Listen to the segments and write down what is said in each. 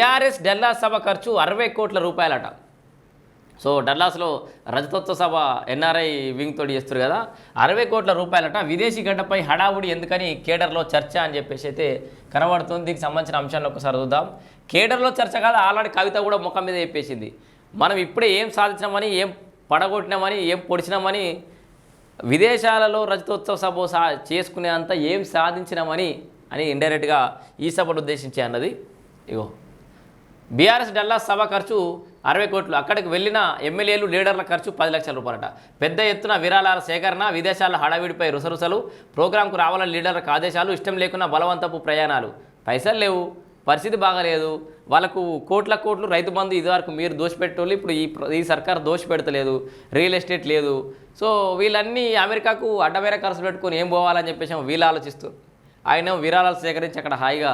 TRS Dallas సభ ఖర్చు అరవై కోట్ల రూపాయలట. సో డల్లాస్లో రజతోత్సవ సభ ఎన్ఆర్ఐ వింగ్ తోటి చేస్తారు కదా అరవై కోట్ల రూపాయలట. విదేశీ గడ్డపై హడావుడి ఎందుకని కేడర్లో చర్చ అని చెప్పేసి అయితే కనబడుతుంది. దీనికి సంబంధించిన అంశాన్ని ఒకసారి చూద్దాం. కేడర్లో చర్చ కాదు ఆల్రెడీ కవిత కూడా ముఖం మీద చెప్పేసింది. మనం ఇప్పుడే ఏం సాధించినామని ఏం పడగొట్టినామని ఏం పొడిచినామని విదేశాలలో రజతోత్సవ సభ సా చేసుకునే అంత ఏం సాధించినామని అని ఇండైరెక్ట్గా ఈ సభను ఉద్దేశించి అన్నది. ఇగో. బీఆర్ఎస్ డల్లా సభ ఖర్చు అరవై కోట్లు. అక్కడికి వెళ్ళిన ఎమ్మెల్యేలు లీడర్ల ఖర్చు పది లక్షల రూపాయలట. పెద్ద ఎత్తున విరాళాల సేకరణ విదేశాల హడావిడిపై రుసరుసలు ప్రోగ్రాంకు రావాలని లీడర్లకు ఆదేశాలు ఇష్టం లేకున్నా బలవంతపు ప్రయాణాలు. పైసలు లేవు పరిస్థితి బాగాలేదు. వాళ్ళకు కోట్ల కోట్లు రైతు బంధు ఇదివరకు మీరు దోషపెట్టేవాళ్ళు ఇప్పుడు ఈ ఈ సర్కార్ దోషపెడతలేదు రియల్ ఎస్టేట్ లేదు. సో వీళ్ళన్నీ అమెరికాకు అడ్డవేర ఖర్చు పెట్టుకొని ఏం పోవాలని చెప్పేసి వీళ్ళు ఆలోచిస్తూ ఆయన విరాళాలు సేకరించి అక్కడ హాయిగా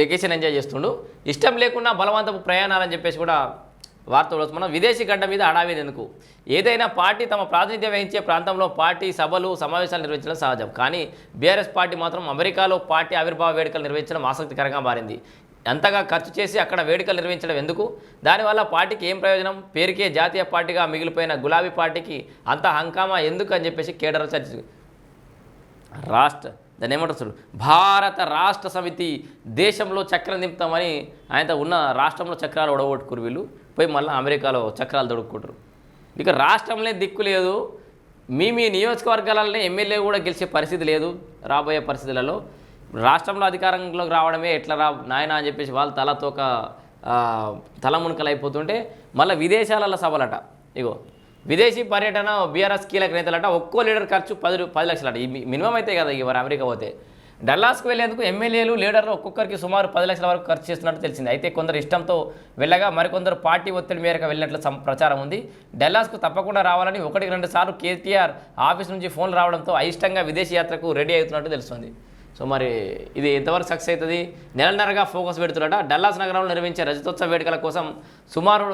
వెకేషన్ ఎంజాయ్ చేస్తుండు. ఇష్టం లేకుండా బలవంతపు ప్రయాణాలని చెప్పేసి కూడా వార్త మనం విదేశీ గడ్డ మీద అడావేది ఎందుకు? ఏదైనా పార్టీ తమ ప్రాతినిధ్యం వహించే ప్రాంతంలో పార్టీ సభలు సమావేశాలు నిర్వహించడం సహజం. కానీ బీఆర్ఎస్ పార్టీ మాత్రం అమెరికాలో పార్టీ ఆవిర్భావ వేడుకలు నిర్వహించడం ఆసక్తికరంగా మారింది. అంతగా ఖర్చు చేసి అక్కడ వేడుకలు నిర్వహించడం ఎందుకు? దానివల్ల పార్టీకి ఏం ప్రయోజనం? పేరుకే జాతీయ పార్టీగా మిగిలిపోయిన గులాబీ పార్టీకి అంత హంకామా ఎందుకు అని చెప్పేసి కేడర్ చర్చ రాష్ట్ర దాన్ని ఏమంటారు చూడు? భారత రాష్ట్ర సమితి దేశంలో చక్రం నింపుతామని ఆయనతో ఉన్న రాష్ట్రంలో చక్రాలు ఒడగొట్టుకురు వీళ్ళు. పోయి మళ్ళీ అమెరికాలో చక్రాలు దొడుక్కుంటారు. ఇక రాష్ట్రంలో దిక్కు లేదు. మీ మీ నియోజకవర్గాలనే ఎమ్మెల్యే కూడా గెలిచే పరిస్థితి లేదు రాబోయే పరిస్థితులలో. రాష్ట్రంలో అధికారంలోకి రావడమే ఎట్లా రా నాయన అని చెప్పేసి వాళ్ళు తలతోక ఆ, తల అయిపోతుంటే మళ్ళీ విదేశాలలో సభలట. ఇగో విదేశీ పర్యటన బీఆర్ఎస్ కీలక నేతలంట ఒక్కో లీడర్ ఖర్చు పది పది లక్షలట. ఈ మినిమం అయితే కదా ఇవరు అమెరికా పోతే. డల్లాస్కు వెళ్ళేందుకు ఎమ్మెల్యేలు లీడర్లు ఒక్కొక్కరికి సుమారు పది లక్షల వరకు ఖర్చు చేస్తున్నట్టు తెలిసింది. అయితే కొందరు ఇష్టంతో వెళ్ళగా మరికొందరు పార్టీ ఒత్తిడి మేరకు వెళ్ళినట్లు ప్రచారం ఉంది. డల్లాస్కు తప్పకుండా రావాలని ఒకటికి రెండు సార్లు కేటీఆర్ ఆఫీస్ నుంచి ఫోన్లు రావడంతో అయిష్టంగా విదేశీ యాత్రకు రెడీ అవుతున్నట్టు తెలుస్తుంది. సో మరి ఇది ఎంతవరకు సక్సెస్ అవుతుంది? నెలన్నరగా ఫోకస్ పెడుతున్నట. డల్లాస్ నగరంలో నిర్వహించే రజతోత్సవ వేడుకల కోసం సుమారు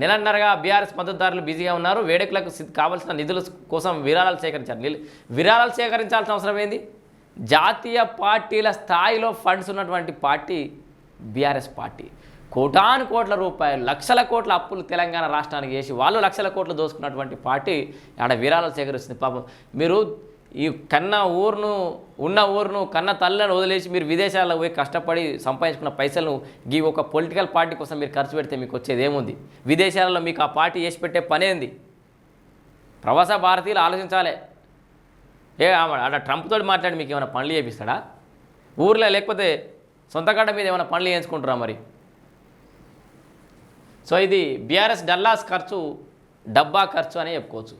నెలన్నరగా బీఆర్ఎస్ మద్దతుదారులు బిజీగా ఉన్నారు. వేడుకలకు కావాల్సిన నిధుల కోసం విరాళాలు సేకరించారు విరాళాలు సేకరించాల్సిన అవసరం ఏంది? జాతీయ పార్టీల స్థాయిలో ఫండ్స్ ఉన్నటువంటి పార్టీ బీఆర్ఎస్ పార్టీ. కోటాను కోట్ల రూపాయలు లక్షల కోట్ల అప్పులు తెలంగాణ రాష్ట్రానికి చేసి వాళ్ళు లక్షల కోట్లు దోసుకున్నటువంటి పార్టీ ఆడ విరాళాలు సేకరిస్తుంది. పాపం మీరు ఈ కన్న ఊరును ఉన్న ఊరును కన్న తల్లిని వదిలేసి మీరు విదేశాల్లో పోయి కష్టపడి సంపాదించుకున్న పైసలను ఈ ఒక పొలిటికల్ పార్టీ కోసం మీరు ఖర్చు పెడితే మీకు వచ్చేది ఏముంది? విదేశాలలో మీకు ఆ పార్టీ చేసి పెట్టే పనేంది ప్రవాస భారతీయులు ఆలోచించాలి. ఏ ఆమె ఆడ ట్రంప్ తోటి మాట్లాడి మీకు ఏమైనా పనులు చేపిస్తాడా? ఊర్లో లేకపోతే సొంత గడ్డ మీద ఏమైనా పనులు చేయించుకుంటారా మరి? సో ఇది బీఆర్ఎస్ డల్లాస్ ఖర్చు డబ్బా ఖర్చు అని చెప్పుకోవచ్చు.